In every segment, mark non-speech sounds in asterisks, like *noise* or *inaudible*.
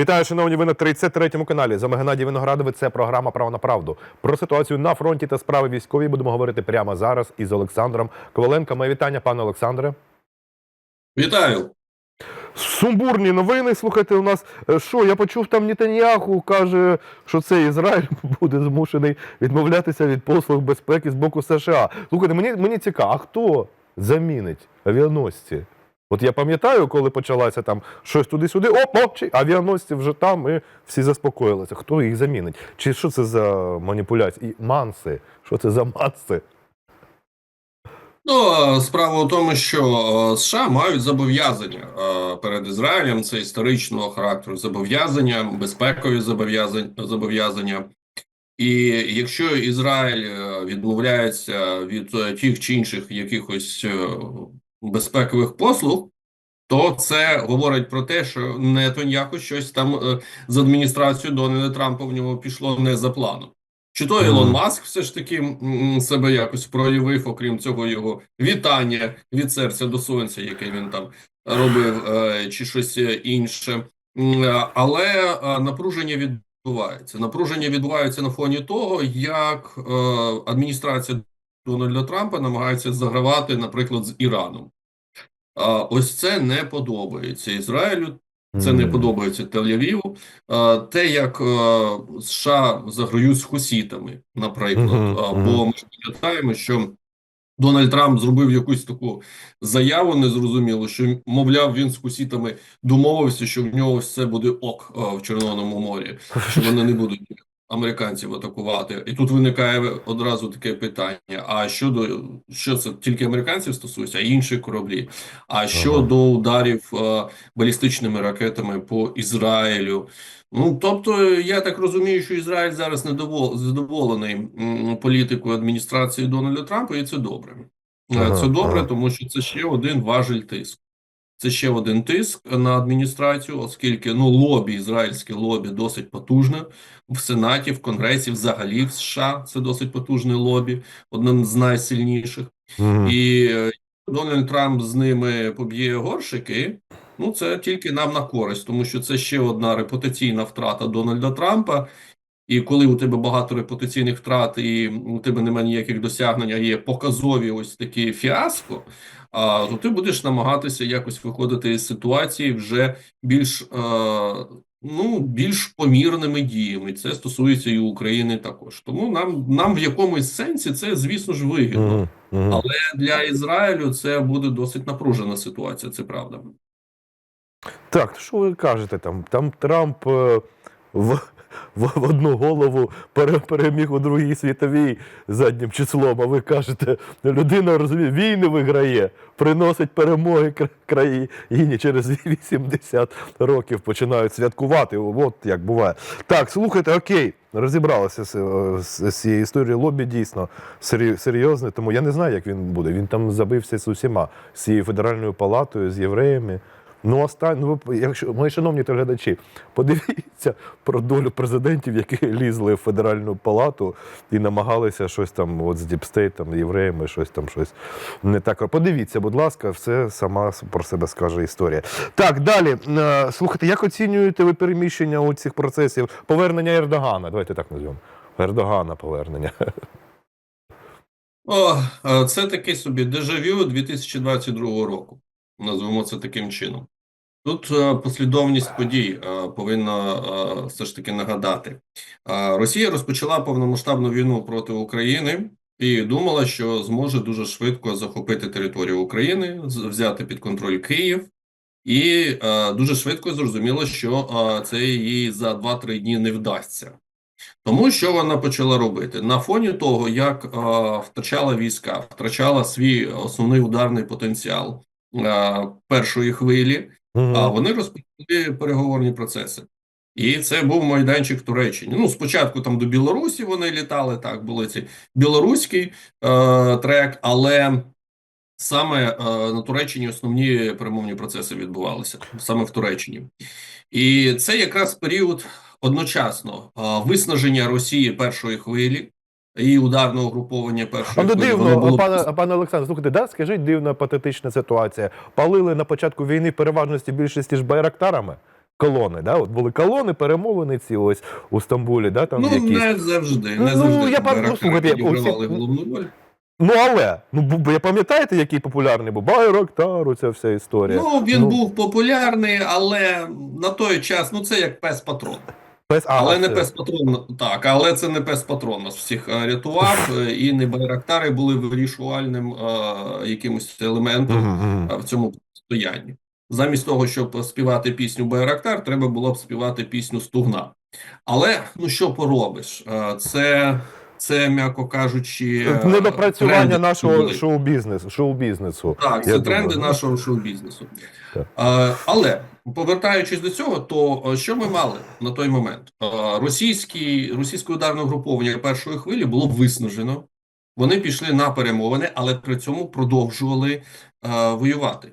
Вітаю, шановні, ви на 33-му каналі. За Геннадій Виноградович. Це програма Право на правду. Про ситуацію на фронті та справи військові будемо говорити прямо зараз із Олександром Коваленко. Моє вітання, пане Олександре. Вітаю. Сумбурні новини. Слухайте, у нас е, що? Я почув там Нетаньяху каже, що це Ізраїль *laughs* буде змушений відмовлятися від послуг безпеки з боку США. Слухайте, мені, мені цікаво, а хто замінить авіаносці? От я пам'ятаю, коли почалася там щось туди-сюди, оп, оп, чи авіаносці вже там, і всі заспокоїлися. Хто їх замінить? Чи що це за маніпуляції? І манси? Що це за манси? Ну, справа в тому, що США мають зобов'язання е, перед Ізраїлем. Це історичного характеру зобов'язання, безпекові зобов'язання. І якщо Ізраїль е, відмовляється від е, тих чи інших якихось безпекових послуг, то це говорить про те, що Нетаньяху щось там е, з адміністрацією Дональда Трампа в нього пішло не за планом. Чи то Ілон Маск все ж таки себе якось проявив, окрім цього його вітання від серця до сонця, яке він там робив, е, чи щось е, інше. Але напруження відбувається. Напруження відбувається на фоні того, як адміністрація Дональда Трампа намагається загравати, наприклад, з Іраном. А, Ось це не подобається Ізраїлю. Це не подобається Тель-Авіву. Те, як е, США заграють з хусітами, наприклад, бо ми пам'ятаємо, що Дональд Трамп зробив якусь таку заяву незрозумілу, що мовляв він з хусітами домовився, що в нього все буде ок е, в Червоному морі, що вони не будуть американців атакувати. І тут виникає одразу таке питання: а щодо що це тільки американців стосується, а інші кораблі? А щодо ударів е, балістичними ракетами по Ізраїлю? Ну тобто, я так розумію, що Ізраїль зараз задоволений політикою адміністрації Дональда Трампа, і це добре. Е, Ага, Це добре, ага. тому що це ще один важель тиску. Це ще один тиск на адміністрацію, оскільки ну лобі, ізраїльське лобі досить потужне в Сенаті, в Конгресі, взагалі в США це досить потужне лобі, одне з найсильніших. Мгм. І е, Дональд Трамп з ними поб'є горшики. Ну, це тільки нам на користь, тому що це ще одна репутаційна втрата Дональда Трампа. І коли у тебе багато репутаційних втрат, і у тебе немає ніяких досягнень, а є показові ось такі фіаско, а, то ти будеш намагатися якось виходити із ситуації вже більш, е, ну, більш помірними діями. Це стосується і України також. Тому нам, нам в якомусь сенсі це, звісно ж, вигідно. Але для Ізраїлю це буде досить напружена ситуація, це правда. Так, що ви кажете там? Там Трамп е, в, в, одну голову переміг у Другій світовій заднім числом, а ви кажете, людина розуміє, війни виграє, приносить перемоги кра- країні через 80 років починають святкувати. От як буває. Так, слухайте, окей, розібралися з, з, з цією історією. Лобі дійсно серйозне, тому я не знаю, як він буде. Він там забився з усіма, з цією федеральною палатою, з євреями. Ну, останнє, ну, якщо мої шановні телеглядачі, подивіться про долю президентів, які лізли в федеральну палату і намагалися щось там, от з діпстейтом, євреями, щось там, щось не так. Подивіться, будь ласка, все сама про себе скаже історія. Так, далі. Е, Слухайте, як оцінюєте ви переміщення у цих процесів? Повернення Ердогана? Давайте так назвемо. Ердогана повернення. О, е, це таке собі дежавю 2022 року. Назвемо це таким чином. Тут е, послідовність подій е, повинна е, все ж таки нагадати. Росія розпочала повномасштабну війну проти України і думала, що зможе дуже швидко захопити територію України, взяти під контроль Київ, і дуже швидко зрозуміла, що це їй за 2-3 дні не вдасться. Тому що вона почала робити на фоні того, як втрачала війська, втрачала свій основний ударний потенціал першої хвилі, а вони розпочали переговорні процеси. І це був майданчик в Туреччині. Ну, спочатку там до Білорусі вони літали, так, були ці білоруський е, трек, але саме е, на Туреччині основні перемовні процеси відбувалися, саме в Туреччині. І це якраз період одночасно е, виснаження Росії першої хвилі і ударного угруповання А першої ну дивно, було пане, пане Олександр, слухайте, да, скажіть дивна патетична ситуація. Палили на початку війни переважності більшості ж байрактарами. колони, да? От були колони, перемовини ці ось у Стамбулі, да? там Ну, якісь. не завжди. Ну, Не завжди я ну, слухайте, відігравали головну роль. Ну але, ну бу- ви пам'ятаєте, який популярний був Байрактар, оця вся історія. Ну, він був популярний, але на той час, ну це як пес патрон. Пес, а, Але не пес патрон, так, але це не пес патрон нас всіх е, рятував, *laughs* е, і не байрактари були вирішувальним е, якимось елементом е, в цьому стоянні. Замість того, щоб співати пісню Байрактар, треба було б співати пісню Стугна. Але ну що поробиш? Е, Це, це м'яко кажучи, е, Недопрацювання тренди нашого шоу-бізнесу. шоу-бізнесу. Так, це думаю, тренди нашого шоу-бізнесу. Але повертаючись до цього, то е, що ми мали на той момент? Е, російські, російське ударне угруповання першої хвилі було виснажено. Вони пішли на перемовини, але при цьому продовжували воювати.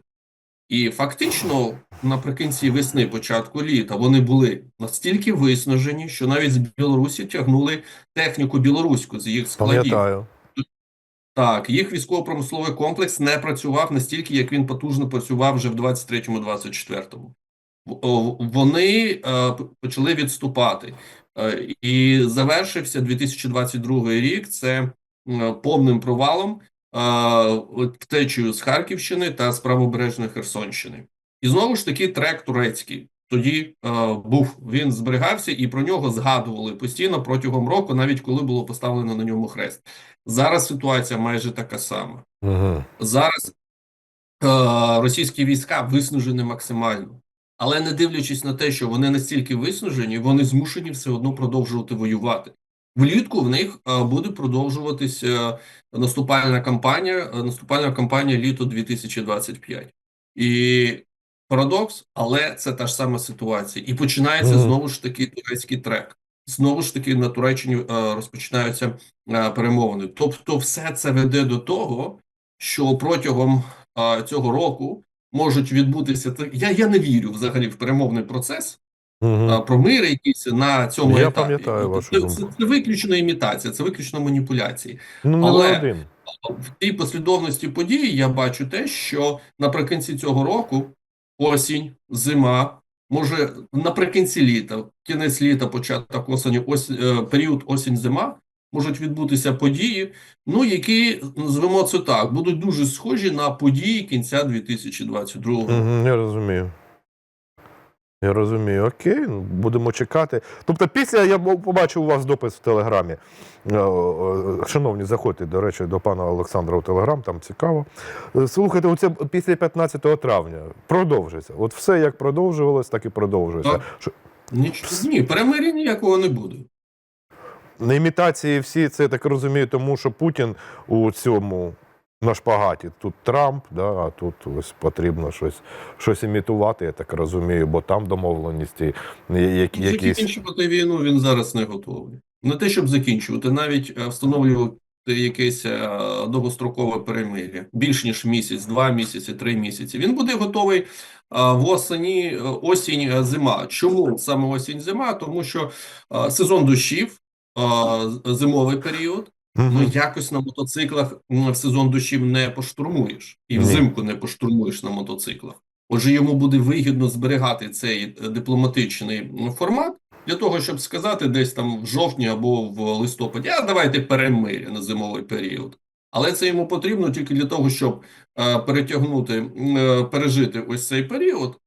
І фактично, наприкінці весни, початку літа, вони були настільки виснажені, що навіть з Білорусі тягнули техніку білоруську з їх складів. Пам'ятаю. Так, їх військово-промисловий комплекс не працював настільки, як він потужно працював вже в 23-24. В- о, Вони е, почали відступати. Е, І завершився 2022 рік це е, повним провалом, втечею з Харківщини та з правобережної Херсонщини. І знову ж таки трек турецький. Тоді е, був він зберігався, і про нього згадували постійно протягом року, навіть коли було поставлено на ньому хрест. Зараз ситуація майже така сама. Угу. Зараз е, російські війська виснажені максимально, але не дивлячись на те, що вони настільки виснажені, вони змушені все одно продовжувати воювати. Влітку в них е, буде продовжуватися наступальна кампанія, е, наступальна кампанія літо 2025. І парадокс, але це та ж сама ситуація. І починається Мгм. знову ж таки турецький трек. Знову ж таки на Туреччині е, розпочинаються е, перемовини. Тобто, все це веде до того, що протягом е, цього року можуть відбутися. Я, я не вірю взагалі в перемовний процес Угу. про мир якийсь на цьому Я етапі. пам'ятаю вашу це, це, це виключно імітація, це виключно маніпуляції. Ну, але- один. В тій послідовності подій я бачу те, що наприкінці цього року осінь, зима, може наприкінці літа, кінець літа, початок осені, ось е, період осінь-зима. Можуть відбутися події, ну які назвемо це так, будуть дуже схожі на події кінця 2022 року. Я розумію. Я розумію, окей, ну, будемо чекати. Тобто, після я побачив у вас допис в Телеграмі. Е, е, Шановні, заходьте, до речі, до пана Олександра у Телеграм, там цікаво. Е, Слухайте, оце після 15 травня продовжиться. От все як продовжувалось, так і продовжується. Так. Що- Ніч, ні, перемир'я ніякого не буде. На імітації всі це я так розумію, тому що Путін у цьому на шпагаті. Тут Трамп, да, а тут ось потрібно щось, щось імітувати, я так розумію, бо там домовленості які, якісь. Закінчувати війну він зараз не готовий. Не те, щоб закінчувати, навіть е, встановлювати якесь е, довгострокове перемир'я. Більш ніж місяць, два місяці, три місяці. Він буде готовий е, восені, е, осінь, зима. Чому саме осінь, зима? Тому що сезон дощів, зимовий період. Ну, якось на мотоциклах в сезон дощів не поштурмуєш, і взимку не поштурмуєш на мотоциклах. Отже, йому буде вигідно зберігати цей е, дипломатичний формат для того, щоб сказати десь там в жовтні або в листопаді, а давайте перемир'я на зимовий період. Але це йому потрібно тільки для того, щоб е, перетягнути, е, пережити ось цей період,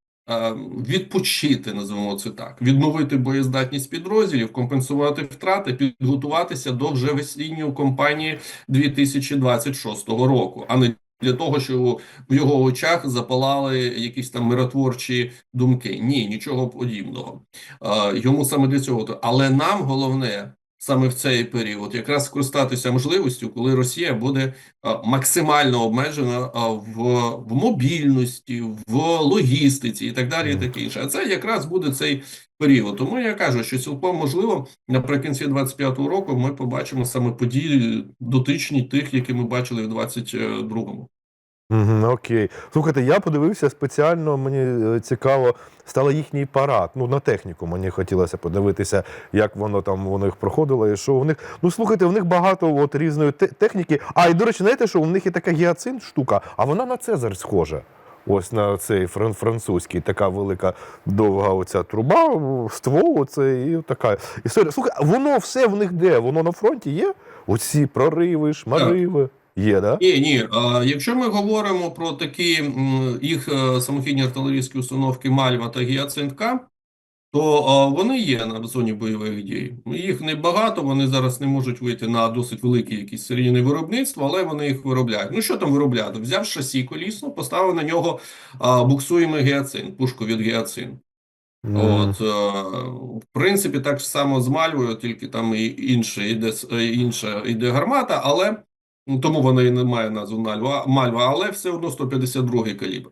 відпочити, називаємо це так, відновити боєздатність підрозділів, компенсувати втрати, підготуватися до вже весінньої кампанії 2026 року, а не для того, що в його очах запалали якісь там миротворчі думки. Ні, нічого подібного. Е, Йому саме для цього. Але нам головне саме в цей період якраз скористатися можливістю, коли Росія буде максимально обмежена в, в мобільності, в логістиці і так далі, і таке інше. А це якраз буде цей період. Тому я кажу, що цілком можливо наприкінці 25-го року ми побачимо саме події дотичні тих, які ми бачили в 22-му. Мгм, окей. Слухайте, я подивився спеціально, мені е, цікаво, стало їхній парад. Ну, на техніку мені хотілося подивитися, як воно там у них проходило і що у них. Ну, слухайте, у них багато от різної те- техніки. А, і до речі, знаєте, що у них є така гіацинт штука, а вона на Цезарь схожа. ось на цей фран- французький, така велика довга оця труба, ствол, оце і така історія. Слухай, воно все в них де? Воно на фронті є? Оці прориви, шмариви. Є, да? Ні, ні. Якщо ми говоримо про такі їх е, самохідні артилерійські установки Мальва та Гіацинт-К, то вони є на зоні бойових дій. Їх небагато, вони зараз не можуть вийти на досить велике якісь серійне виробництво, але вони їх виробляють. Ну що там виробляти? Взяв шасі колісно, поставив на нього буксуємий гіацин, пушку від гіацин. М. От, е, в принципі, так само з Мальвою, тільки там і інше іде, е, інша іде гармата, але тому вона і не має назву Мальва, Мальва, але все одно 152 калібр.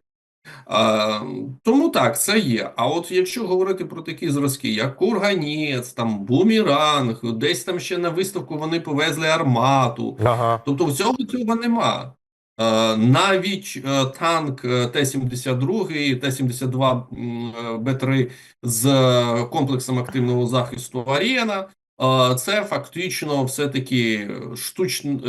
А, тому так, це є. А от якщо говорити про такі зразки, як Курганець, там Бумеранг, десь там ще на виставку вони повезли армату. Ага. Тобто всього цього нема. Е, Навіть е, танк е, Т-72 і Т-72 м, е, Б-3 з е, комплексом активного захисту Арена. Е, Це фактично все-таки штучне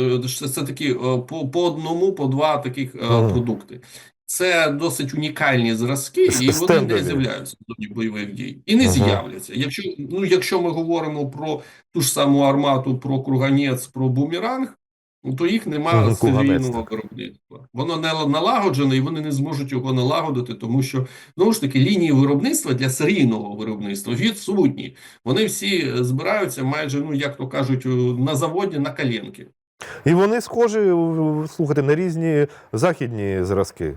це таки е, по, по одному, по два таких mm. Продукти. Це досить унікальні зразки, і вони не з'являються до бойових дій. І не з'являться. Якщо, ну, якщо ми говоримо про ту ж саму армату, про круганець, про бумеранг, ну, то їх немає серійного виробництва. Воно не налагоджене, і вони не зможуть його налагодити, тому що знову ж таки лінії виробництва для серійного виробництва відсутні. Вони всі збираються майже, ну як то кажуть, на заводі на коленки. І вони схожі, в- слухайте, на різні західні зразки.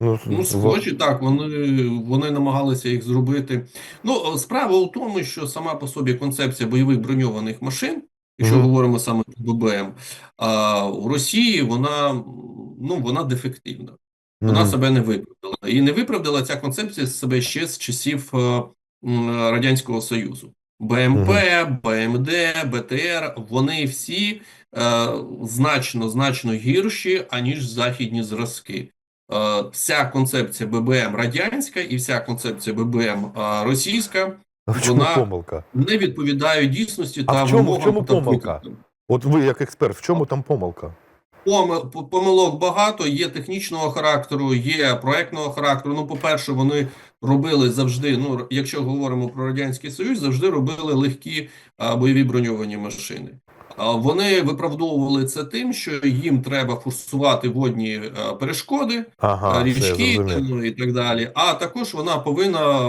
Ну, Ну, схожі, так, вони, вони намагалися їх зробити. Ну, е, справа у тому, що сама по собі концепція бойових броньованих машин, якщо Мгм. говоримо саме про ББМ, а, у Росії вона, ну, вона дефективна. Вона Мгм. себе не виправдала. І не виправдала ця концепція себе ще з часів е, Радянського Союзу. БМП, БМД, БТР, вони всі е, значно, значно гірші, аніж західні зразки. Е, вся концепція ББМ радянська і вся концепція ББМ е, російська А в чому вона- помилка? не відповідає дійсності А та в чому- в чому та помилка? От ви, як експерт, в чому там помилка? Помилок багато, є технічного характеру, є проектного характеру. Ну, по-перше, вони робили завжди, ну, якщо говоримо про Радянський Союз, завжди робили легкі а, бойові броньовані машини. Вони виправдовували це тим, що їм треба форсувати водні перешкоди, Ага, річки ну, і так далі. А також вона повинна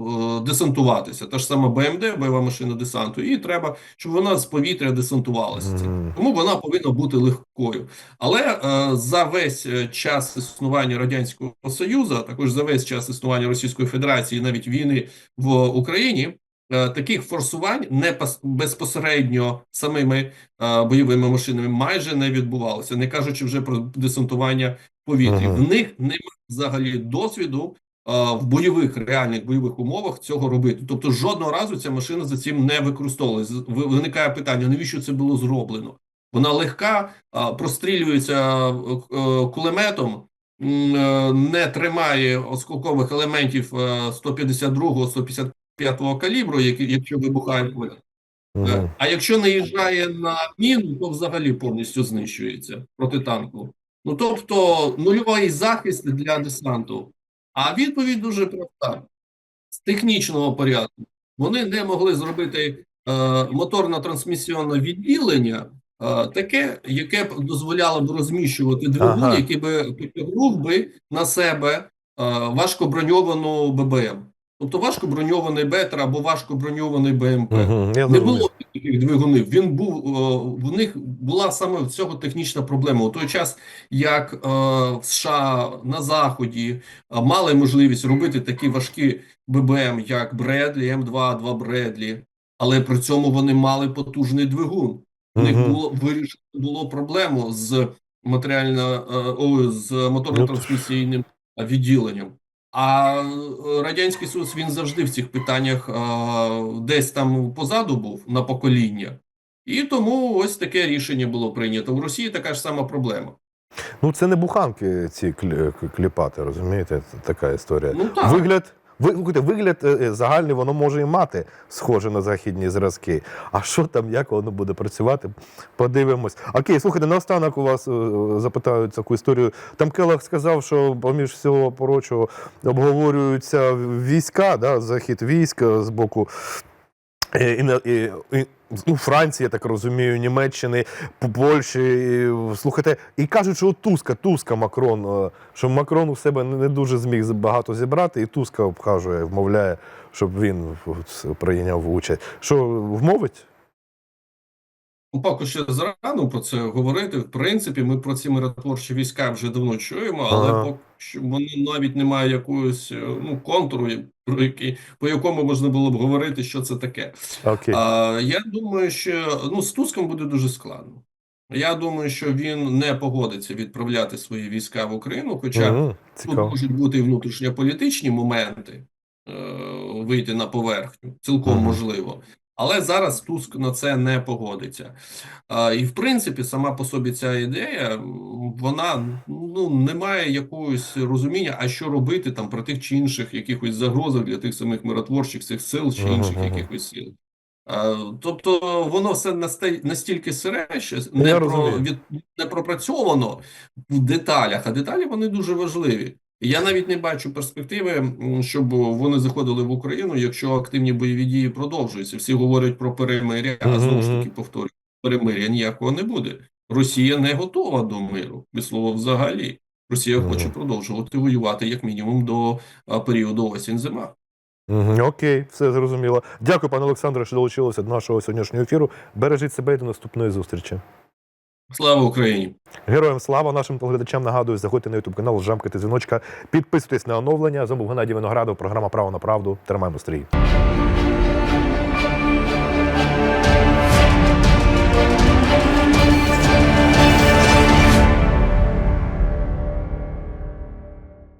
е, десантуватися. Та ж сама БМД, бойова машина десанту, і треба, щоб вона з повітря десантувалася. Мгм. Тому вона повинна бути легкою. Але е, за весь е, час існування Радянського Союзу, а також за весь час існування Російської Федерації, навіть війни в Україні. Е, Таких форсувань не пос- безпосередньо самими е, бойовими машинами майже не відбувалося, не кажучи вже про десантування в повітрі. Мгм. В них немає взагалі досвіду е, в бойових реальних бойових умовах цього робити. Тобто жодного разу ця машина за цим не використовувалася. Ви- Виникає питання: навіщо це було зроблено? Вона легка, прострілюється кулеметом, не тримає осколкових елементів е, 152 155 калібру, якщо вибухає. Мгм. Е, А якщо наїжджає на міну, то взагалі повністю знищується протитанку. Ну тобто нульовий захист для десанту. А відповідь дуже проста: з технічного порядку вони не могли зробити е, моторно-трансмісіонне відділення. е, Таке, яке б дозволяло б розміщувати двигун, Ага. який би потягнув би на себе е, важкоброньовану ББМ. Тобто важкоброньований Бетер або важкоброньований БМП. Мгм, Я Не було таких двигунів. Він був о, в них була саме в цього технічна проблема. У той час, як е, в США на заході е, мали можливість робити такі важкі ББМ, як Бредлі, М2, 2 Бредлі, але при цьому вони мали потужний двигун. У них було вирішено було проблему з матеріально е, о, з моторно-трансмісійним е, відділенням. А е, радянський Союз він завжди в цих питаннях а, десь там позаду був на покоління, і тому ось таке рішення було прийнято. У Росії така ж сама проблема. Ну, це не буханки ці клі- кліпати, розумієте? Така історія. Ну так. Вигляд, вигляд е, е, загальний воно може і мати, схоже на західні зразки. А що там, як воно буде працювати, подивимось. Окей, слухайте, наостанок у вас запитають запитаю таку історію. Там Келах сказав, що поміж всього порочого обговорюються війська, да, захід військ е, з боку. Е, І, на- і, ну, Франції, я так розумію, Німеччини, Польщі. Слухайте, і кажуть, що Туска, Туска Макрон, е, що Макрон у себе не дуже зміг багато зібрати, і Туска обхажує, вмовляє, щоб він прийняв участь. Що вмовить? Поки ще зарано про це говорити. В принципі, ми про ці миротворчі війська вже давно чуємо, але Ага. поки що вони навіть не мають якогось е, ну, контуру, про який, по якому можна було б говорити, що це таке. Окей. А, я думаю, що ну, з Туском буде дуже складно. Я думаю, що він не погодиться відправляти свої війська в Україну, хоча Мгм, тут можуть бути і внутрішньополітичні моменти е, вийти на поверхню, цілком Мгм. можливо. Але зараз Туск на це не погодиться. А, і в принципі, сама по собі ця ідея, вона ну не має якогось розуміння, а що робити там про тих чи інших якихось загрозах для тих самих миротворчих цих сил чи інших мгм. якихось сил. А, тобто воно все настільки сире, що Ну, не про від не пропрацьовано в деталях, а деталі вони дуже важливі. Я навіть не бачу перспективи, щоб вони заходили в Україну, якщо активні бойові дії продовжуються. Всі говорять про перемиря, а знову ж таки повторюю, перемиря ніякого не буде. Росія не готова до миру, від слова взагалі. Росія хоче продовжувати воювати як мінімум до періоду осінь-зима. Мгм, Окей, все зрозуміло. Дякую, пане Олександре, що долучилися до нашого сьогоднішнього ефіру. Бережіть себе і до наступної зустрічі. Слава Україні! Героям слава нашим телеглядачам нагадую, заходьте на ютуб канал, жамкайте дзвіночка, підписуйтесь на оновлення. З вами був Геннадій Виноградов, програма Право на правду. Тримаємо стрій.